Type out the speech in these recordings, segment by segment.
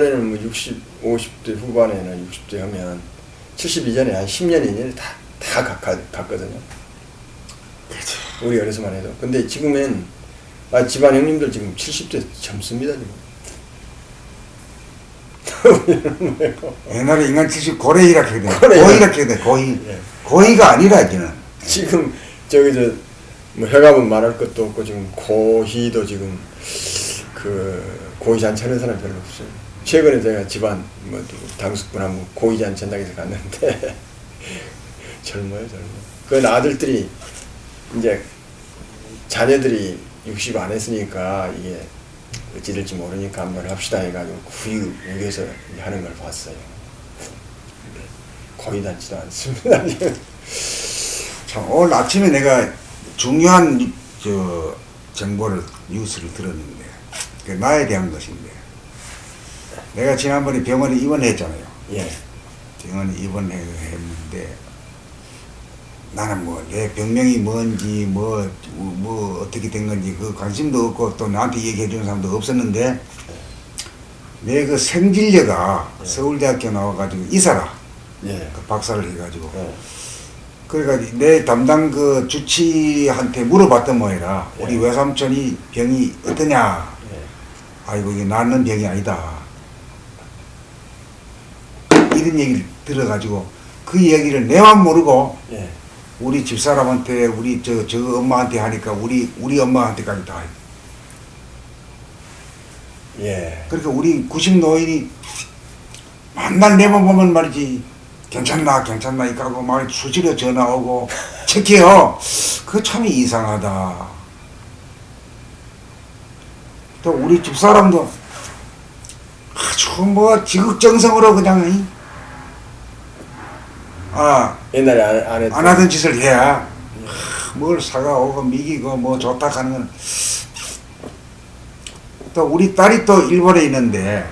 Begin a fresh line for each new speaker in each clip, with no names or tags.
옛날에는 뭐 60, 50대 후반에나 60대 하면 70 이전에 한 10년 이전에 다, 다 가, 가, 갔거든요.
그렇죠.
우리 어려서만 해도. 근데 지금은, 아, 집안 형님들 지금 70대 젊습니다, 지금.
옛날에 인간 70 고래이라 해야 돼.
고래이라.
고이라 해야 돼. 고이.
예.
고이가 아니라 이제는.
지금, 저기, 저, 뭐, 혈압은 말할 것도 없고, 지금 고희도 지금, 그, 고희 잔치하는 사람 별로 없어요. 최근에 제가 집안, 뭐, 고희 잔치 한다고 해서 갔는데, 젊어요, 젊어. 그건 아들들이, 이제, 자녀들이 60 안 했으니까, 이게, 어찌 될지 모르니까 한번 합시다 해가지고, 구이 우겨서 하는 걸 봤어요. 고희 닿지도 않습니다.
참, 오늘 아침에 내가 중요한 이- 저 정보를, 뉴스를 들었는데, 그 나에 대한 것인데, 내가 지난번에 병원에 입원했잖아요.
예.
병원에 입원했는데, 나는 뭐, 내 병명이 뭔지, 뭐, 뭐, 어떻게 된 건지, 그 관심도 없고, 또 나한테 얘기해 주는 사람도 없었는데, 내 그 생진료가
예.
서울대학교 나와가지고 이사라,
예.
그 박사를 해가지고,
어.
그러니까 내 담당 그 주치한테 물어봤던. 우리
예.
외삼촌이 병이 어떠냐.
예.
아이고 이게 낫는 병이 아니다. 이런 얘기를 들어가지고 그 얘기를 내만 모르고
예.
우리 집사람한테 우리 저 저 엄마한테 하니까 우리 우리 엄마한테까지 다. 해.
예.
그러니까 우리 90 노인이 만날 내만 보면 말이지 괜찮나 괜찮나 이까고 말 수시로 전화 오고 체크해요. 그참 이상하다. 또 우리 집 사람도 아주 뭐 지극정성으로 그냥 이? 아,
옛날에 안, 안 했던
안 하던 짓을 해야 뭘 사가오고 미기고 뭐 좋다 하는 건. 또 우리 딸이 또 일본에 있는데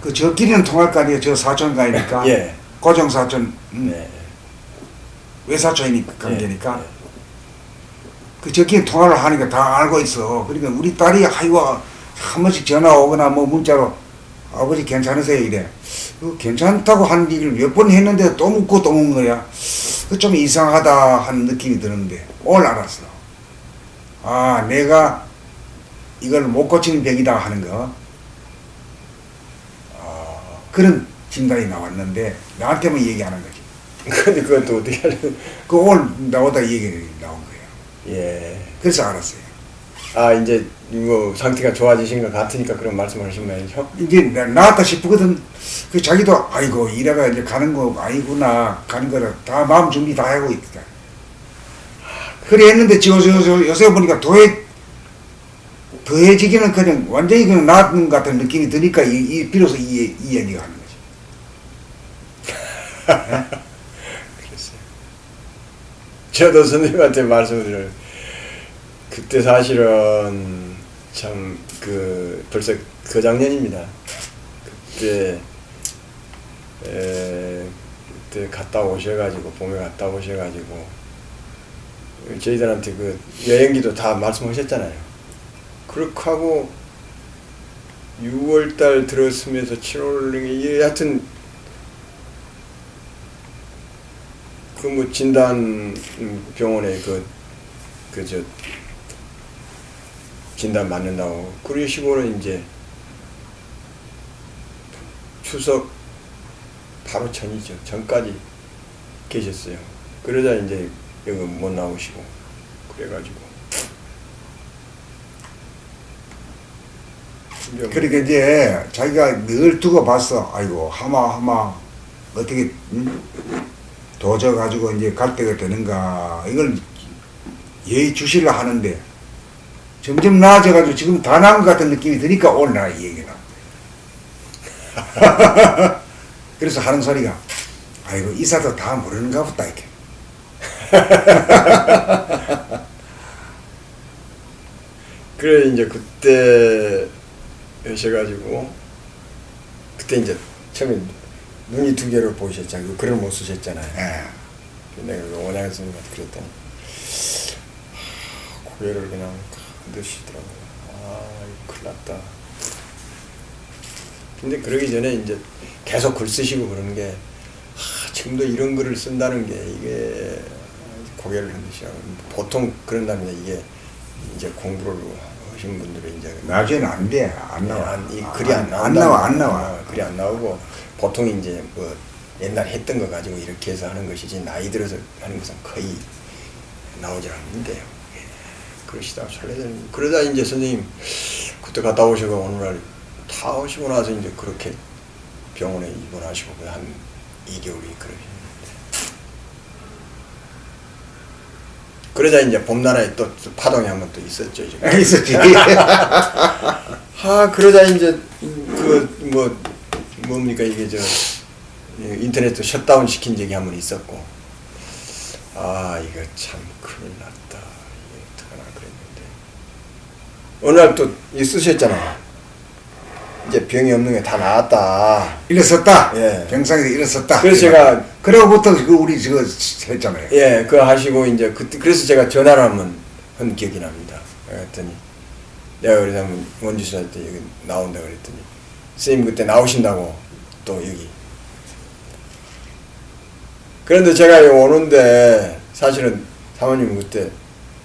그 저끼리는 통할 거 아니에요. 저 사촌 가니까
예.
고정 사촌 음,
네.
외사촌이니까 관계니까
예.
그 저끼리 통화를 하니까 다 알고 있어. 그러니까 우리 딸이 아이고 한 번씩 전화 오거나 뭐 문자로 아버지 괜찮으세요 이래. 그 괜찮다고 하는 얘기를 몇 번 했는데 또 묻고 또 묻는 거야. 그좀 이상하다 하는 느낌이 드는데 오늘 알았어. 아 내가 이걸 못 고치는 병이다 하는 거. 아, 그런 진단이 나왔는데 나한테만 얘기하는 거지.
근데 그것도 어떻게 하려면.
그 오늘 나오다 얘기가 나온 거예요.
예.
그래서 알았어요.
아, 이제, 뭐, 상태가 좋아지신 것 같으니까 그런 말씀을 하신 말이죠.
이제 나- 나왔다 싶거든. 그 자기도 아이고 이래가 이제 가는 거 아니구나 가는 거라 다 마음 준비 다 하고 있다. 그래 했는데 지금 요새, 요새, 요새 보니까 더해 더해지기는 그냥 완전히 그냥 나았는 것 같은 느낌이 드니까 이, 이 비로소 이, 이 얘기가 하는 거지.
그랬어요. 저도 선생님한테 말씀을 드려요. 그때 사실은 참, 그, 벌써 그 작년입니다. 그때, 에, 그때 갔다 오셔가지고, 봄에 갔다 오셔가지고, 저희들한테 그 여행기도 다 말씀하셨잖아요. 그렇게 하고, 6월달 들었으면서 7월, 하여튼, 그 뭐 진단 음, 병원에 그 그저 진단 받는다고. 그러시고는 이제 추석 바로 전이죠. 전까지 계셨어요. 그러자 이제 여기 못 나오시고 그래가지고. 이제
그러니까 이제 자기가 늘 두고 봤어. 아이고 하마 하마. 어떻게 응? 도저 가지고 이제 갈 때가 되는가. 이걸 예의 주시려 하는데 점점 나아져가지고 지금 다 나은 것 같은 느낌이 드니까 오늘 나이 얘기가 나온 그래서 하는 소리가 아이고 이사도 다 모르는가 보다 이렇게
그래 이제 그때 하셔가지고 그때 이제 처음에 눈이 두 개로 보이셨잖아요. 글을 못 쓰셨잖아요.
예.
내가 그 원양한 선생님한테 그랬더니 하, 고개를 그냥 넣으시더라고요. 아, 큰일 났다. 근데 그러기 전에 이제 계속 글 쓰시고 그러는 게 아, 지금도 이런 글을 쓴다는 게 이게 고개를 흔드시라고 보통 그런다면 이게 이제 공부를 하신 분들은 이제
나중에는 안 돼. 안
네,
나와.
안, 이 글이 안,
안
나온다는
나와. 안. 나와.
어, 글이 안 나오고 보통 이제 뭐 옛날 했던 거 가지고 이렇게 해서 하는 것이지 나이 들어서 하는 것은 거의 나오질 않는데요. 예. 그러시다가 설레는 그러다 이제 선생님 그때 갔다 오시고 어느 날다 오시고 나서 이제 그렇게 병원에 입원하시고 그한 2개월이 그러셨는데 그러자 이제 봄나라에 또 파동이 한 번 또 있었죠. 이제.
있었지.
아 그러자 이제 그 뭐 뭡니까 이게 저 인터넷 셧다운 시킨 적이 한 번 있었고 아 이거 참 큰일 났다 이게 어떡하나 그랬는데 어느 날 또 쓰셨잖아요 이제 병이 없는 게 다 나았다
일어섰다.
예.
병상에서 일어섰다.
그래서 제가
그러고부터 그 우리 저거 했잖아요.
예 그거 하시고 이제 그때 그래서 제가 전화를 한번 한 기억이 납니다 그랬더니 내가 그래서 한번 원주수한테 여기 나온다 그랬더니 선생님 그때 나오신다고 또 여기 그런데 제가 여기 오는데 사실은 사모님 그때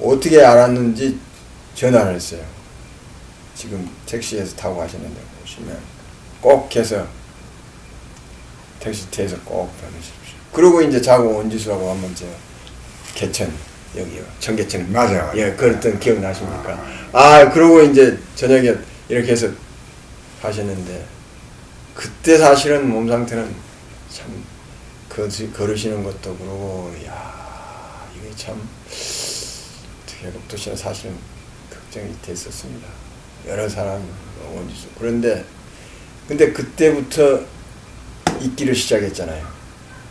어떻게 알았는지 전화를 했어요 지금 택시에서 타고 가시는데 보시면 꼭 해서 택시 태에서 꼭 보내십시오. 그리고 이제 자고 원지수하고 한번 저 개천 여기요. 청계천.
맞아요.
예 그랬던 기억 나십니까? 아. 그러고 이제 저녁에 이렇게 해서 하셨는데 그때 사실은 몸 상태는 참 그- 걸으시는 것도 그러고 야 이게 참 어떻게 옥도씨는 사실은 걱정이 됐었습니다 여러 사람 원지수 그런데 근데 그때부터 읽기를 시작했잖아요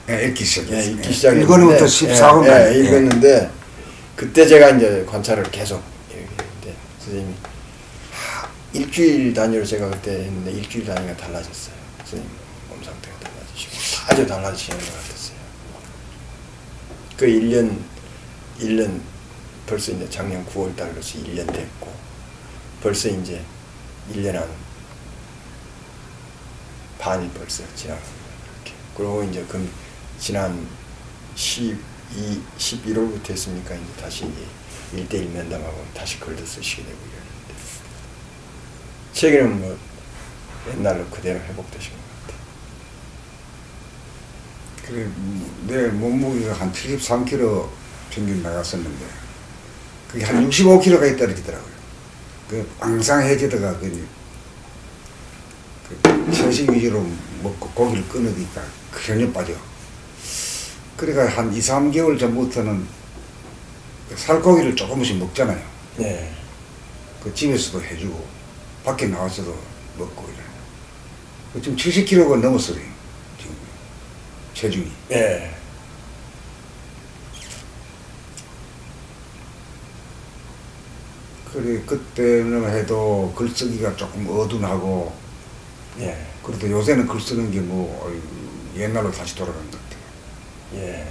예, 읽기 시작했어요.
예, 읽기 시작했는데
읽어부터 14분
예,
까지.
예, 읽었는데 그때 제가 이제 관찰을 계속 했는데 선생님이 하, 일주일 단위로 제가 그때 했는데 일주일 단위가 달라졌어요. 선생님 몸 상태가 달라지시고 아주 달라지시는 것 같았어요. 그 1년 1년 벌써 이제 작년 9월 달로서 1년 됐고 벌써 이제 1년 한 반이 벌써. 이렇게. 그리고 이제 그 지난 12, 11월부터 했으니까 이제 다시 이제 1대1 면담하고 다시 글도 쓰시게 되고 이러는데 최근에는 뭐 옛날로 그대로 회복되신 것 같아요.
그래, 음, 내 몸무게가 한 73kg 평균 나갔었는데 그게 한 65kg까지 떨어지더라고요. 그 항상 해지다가 그, 그 채식 위주로 먹고 고기를 끊으니까 전혀 빠져. 그러니까 한 2, 3개월 전부터는 그 살코기를 조금씩 먹잖아요.
네.
그 집에서도 해주고 밖에 나와서도 먹고 이래. 그 지금 70kg가 넘었어요. 지금 체중이.
네.
그래 그때는 해도 글쓰기가 조금 어둔하고
예.
그래도 요새는 글 쓰는 게 뭐 옛날로 다시 돌아간 것 같아요.
예.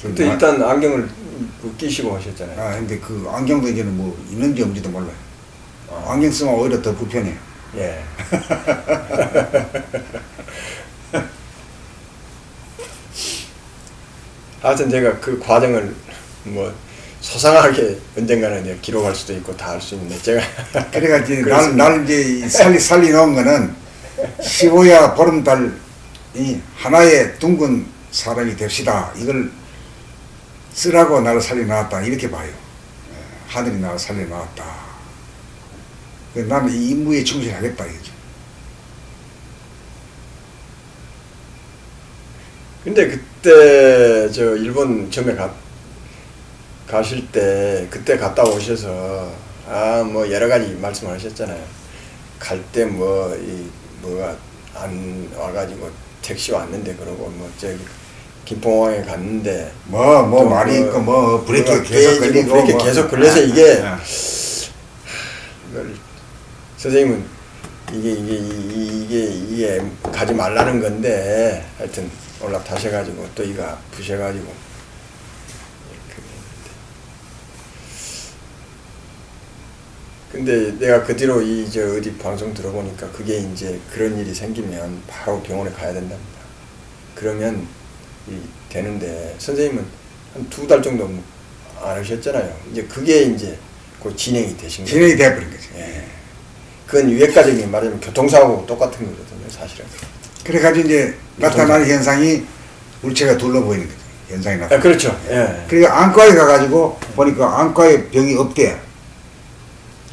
그
그때
나-
일단 안경을 그 끼시고 하셨잖아요.
아 근데 그 안경도 이제는 뭐 있는지 없는지도 몰라요.
아.
안경 쓰면 오히려 더 불편해요.
예. 하여튼 제가 그 과정을 뭐 소상하게 언젠가는 이제 기록할 수도 있고 다 할 수 있는데 제가
그래가 이제 날,
그렇습니다.
날 이제 살리 살리 놓은 거는 15야 보름달이 하나의 둥근 사람이 됩시다. 이걸 쓰라고 나를 살리 놨다. 이렇게 봐요. 예, 하늘이 나를 살리 놨다. 그 나는 이 임무에 충실하겠다 이거죠.
근데 그때 저 일본 처음에 가, 가실 때 그때 갔다 오셔서 아 뭐 여러 가지 말씀을 하셨잖아요. 갈 때 뭐 이 뭐가 안 와가지고 택시 왔는데 그러고 뭐 저기 김포공항에 갔는데
뭐, 뭐,
또
말이
뭐
있고, 뭐, 브레이크 계속 걸리고.
브레이크
뭐.
계속 걸려서
아,
이게
아.
이걸 선생님은 이게 이게 이- 이게 이게 가지 말라는 건데 하여튼 올라타셔가지고 또 이거 아프셔가지고 이렇게 했는데 근데 내가 그 뒤로 이저 어디 방송 들어보니까 그게 이제 그런 일이 생기면 바로 병원에 가야 된답니다. 그러면 이 되는데 선생님은 한 두 달 정도 안 하셨잖아요. 이제 그게 이제 그 진행이 되신 거예요.
진행이 돼버린 거지.
예. 그건 외과적인 말하면 교통사고 똑같은 거거든요, 사실은.
그래가지고 이제 나타나는 현상이 물체가 둘러 보이는 거죠. 현상이 나타.
아, 그렇죠. 예.
그리고 안과에 가가지고 보니까 안과에 병이 없대.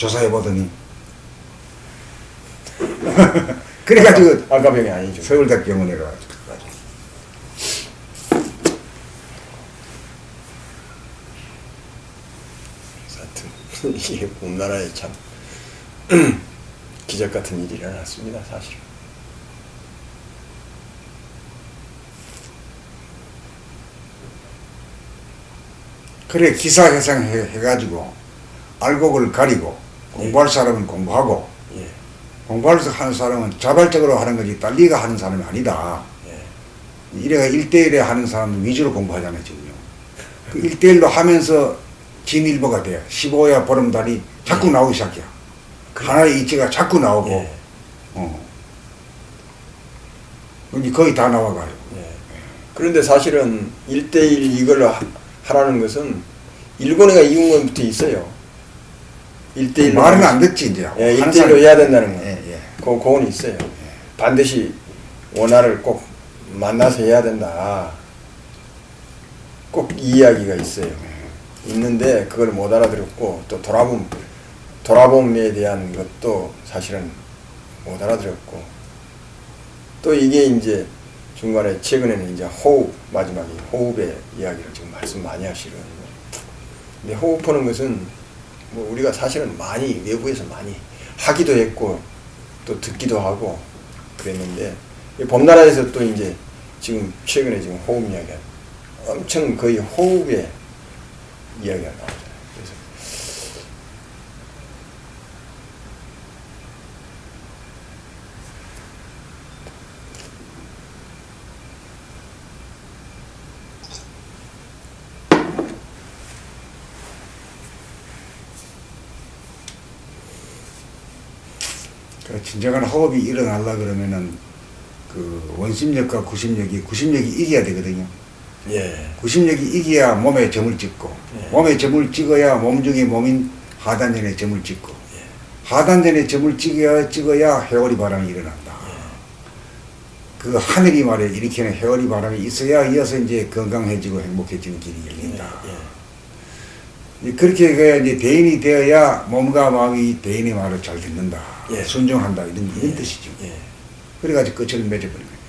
조사해 보더니. 그래가지고
안과병이 아니죠.
서울대 병원에 가가지고.
하여튼 이게 우리나라에 참 기적 같은 일이 일어났습니다, 사실.
그래 기사회생 해, 해가지고 알곡을 가리고 공부할 사람은 공부하고
예,
공부할 하는 사람은 자발적으로 하는 거지 딸리가 하는 사람이 아니다.
예,
이래가 일대일에 하는 사람 위주로 공부하잖아요, 지금요. 그 1대1로 하면서 진일보가 돼. 15야 보름달이 자꾸 나오기 시작해. 하나의 이치가 자꾸 나오고,
예,
어. 거의 다 나와가요.
예. 그런데 사실은 1대1 이걸 하- 하라는 것은 일본에가 이용권부터 있어요. 1대1로.
말은 안 듣지, 이제.
예,
하는
1대1로
사람이-
해야 된다는 거.
예, 예.
그 고언이 있어요. 반드시 원화를 꼭 만나서 해야 된다. 꼭이 이야기가 있어요. 있는데 그걸 못 알아들었고 또 돌아봄 돌아봄에 대한 것도 사실은 못 알아들었고 또 이게 이제 중간에 최근에는 이제 호흡 마지막에 호흡의 이야기를 지금 말씀 많이 하시거든요. 근데 호흡하는 것은 뭐 우리가 사실은 많이 외부에서 많이 하기도 했고 또 듣기도 하고 그랬는데 이 봄나라에서 또 이제 지금 최근에 지금 호흡 이야기가 엄청 거의 호흡의 이야기가 나오잖아요.
그 진정한 호흡이 일어나려 그러면은 그 원심력과 구심력이 구심력이 이겨야 되거든요.
예,
구심력이 이겨야 몸에 점을 찍고
예.
몸에 점을 찍어야 몸 중에 몸인 하단전에 점을 찍고
예.
하단전에 점을 찍어야 찍어야 해오리 바람이 일어난다. 그 하늘이 말에 일으키는 해오리 바람이 있어야 이어서 이제 건강해지고 행복해지는 길이 열린다.
예,
이제 그렇게 해야 이제 대인이 되어야 몸과 마음이 대인의 말을 잘 듣는다.
예.
순종한다. 이런 이런
예,
뜻이죠.
예,
그래가지고 끝을 맺어버린 거예요.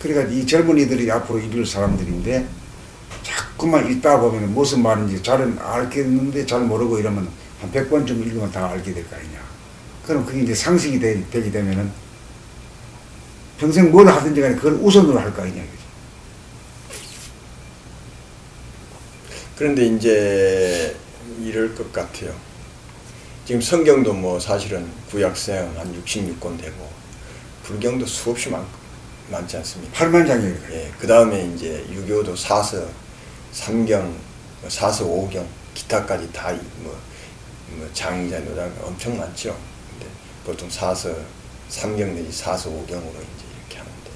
그래가지고 이 젊은이들이 앞으로 이룰 사람들인데 자꾸만 읽다 보면 무슨 말인지 잘은 알겠는데 잘 모르고 이러면 한 100번쯤 읽으면 다 알게 될 거 아니냐. 그럼 그게 이제 상식이 되, 게 되면은 평생 뭘 하든지 간에 그걸 우선으로 할 거 아니냐. 이거지.
그런데 이제 이럴 것 같아요. 지금 성경도 뭐 사실은 구약성 한 66권 되고 불경도 수없이 많, 많지 않습니까?
8만 장이에요.
예, 그 다음에 이제 유교도 사서, 삼경, 뭐 사서, 오경, 기타까지 다 뭐, 뭐 장자, 노장 엄청 많죠. 근데 보통 사서, 삼경 내지 사서, 오경으로 이제 이렇게 하는데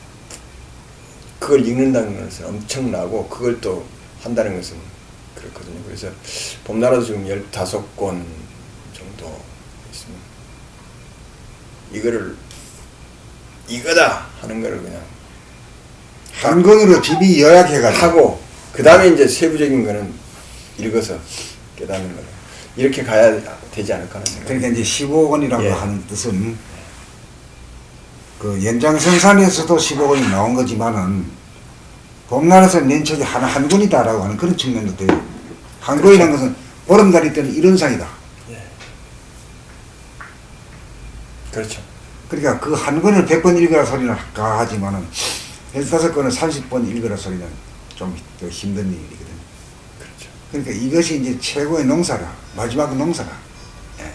그걸 읽는다는 것은 엄청나고 그걸 또 한다는 것은 그렇거든요. 그래서 봄나라도 지금 15권 정도 있습니다. 이거를 이거다 하는 거를 그냥
한 권으로 집이 요약해가지고
하고 그 다음에 이제 세부적인 거는 읽어서 깨닫는 거로 이렇게 가야 되지 않을까 하는 생각.
그러니까 이제 15권이라고
예.
하는 뜻은 그 연장선상에서도 15권이 나온 거지만은 봄날에서 낸 책이 한, 한 권이다라고 하는 그런 측면도 돼요. 한 권이라는 것은 보름달이 때는 이런 상이다.
예. 그렇죠.
그러니까 그 한 권을 100번 읽으라 소리는 가하지만은 15권을 30번 읽으라 소리는 좀 더 힘든 일이거든.
그렇죠.
그러니까 이것이 이제 최고의 농사라. 마지막 농사라. 예.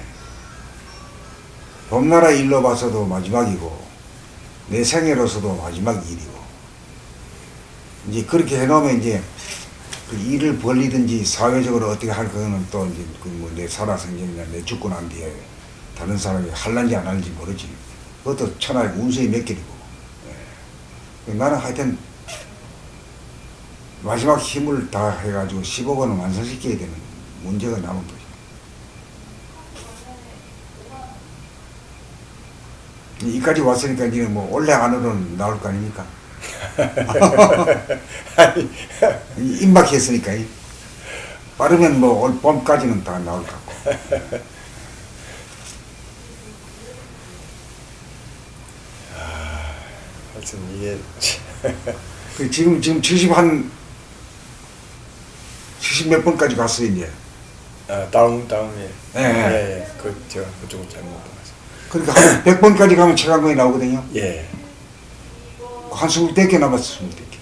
봄나라 일로 봐서도 마지막이고, 내 생애로서도 마지막 일이고. 이제 그렇게 해놓으면 이제 그 일을 벌리든지 사회적으로 어떻게 할 거는 또 이제 그뭐내 살아 생전이나 내 죽고 난 뒤에 다른 사람이 할란지 안 할지 모르지. 그것도 천하의 운수의 몇 길이고. 예. 나는 하여튼 마지막 힘을 다 해가지고 10억 원을 완성시켜야 되는 문제가 남은 거죠. 이까지 왔으니까 이제 뭐 올해 안으로는 나올 거 아닙니까?
아니,
이- 임박했으니까 이. 빠르면 뭐 올 봄까지는 다 나올 것 같고
하여튼 이게
그 지금 지금 70한 70몇 번까지 갔어요 이제
아, 다운 다운에
예, 예.
예, 그 제가 그쪽을 잘못 봐서
그러니까 한 100번까지 가면 최강권이 나오거든요
예.
한 20개 남았어 20개